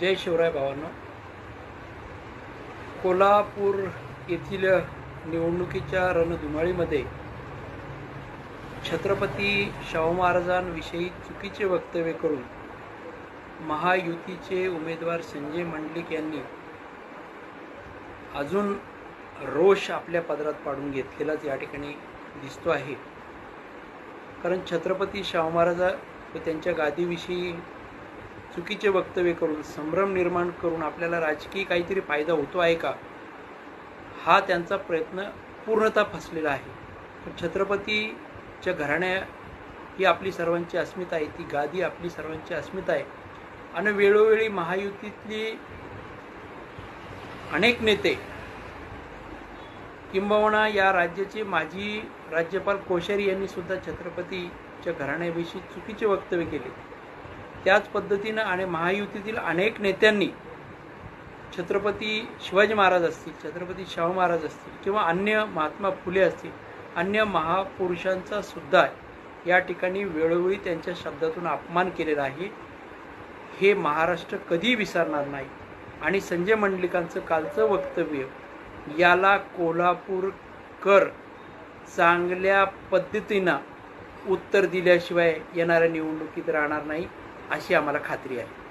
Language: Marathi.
जय शिवराय भावांना. कोल्हापूर येथील निवडणुकीच्या रणधुमाळीमध्ये छत्रपती शाहू महाराजांविषयी चुकीचे वक्तव्य करून महायुतीचे उमेदवार संजय मंडलिक यांनी अजून रोष आपल्या पदरात पाडून घेतलेलाच या ठिकाणी दिसतो आहे. कारण छत्रपती शाहू महाराज व त्यांच्या गादीविषयी चुकीचे वक्तव्य करून संभ्रम निर्माण करून आपल्याला राजकीय काहीतरी फायदा होतो आहे का? हा त्यांचा प्रयत्न पूर्णतः फसलेला आहे. तर छत्रपतीच्या घराण्या ही आपली सर्वांची अस्मिता आहे ती गादी आपली सर्वांची अस्मिता आहे. आणि वेळोवेळी महायुतीतली अनेक नेते किंबहुना या राज्याचे माजी राज्यपाल कोश्यारी यांनी सुद्धा छत्रपतीच्या घराण्याविषयी चुकीचे वक्तव्य केले. त्याच पद्धतीनं आणि महायुतीतील अनेक नेत्यांनी छत्रपती शिवाजी महाराज असतील छत्रपती शाहू महाराज असतील किंवा अन्य महात्मा फुले असतील अन्य महापुरुषांचा सुद्धा या ठिकाणी वेळोवेळी त्यांच्या शब्दातून अपमान केलेला आहे. हे महाराष्ट्र कधी विसरणार नाही. आणि संजय मंडलिकांचं कालचं वक्तव्य याला कोल्हापूरकर चांगल्या पद्धतीनं उत्तर दिल्याशिवाय येणाऱ्या निवडणुकीत राहणार नाही. अशी आम्हाला खात्री आहे.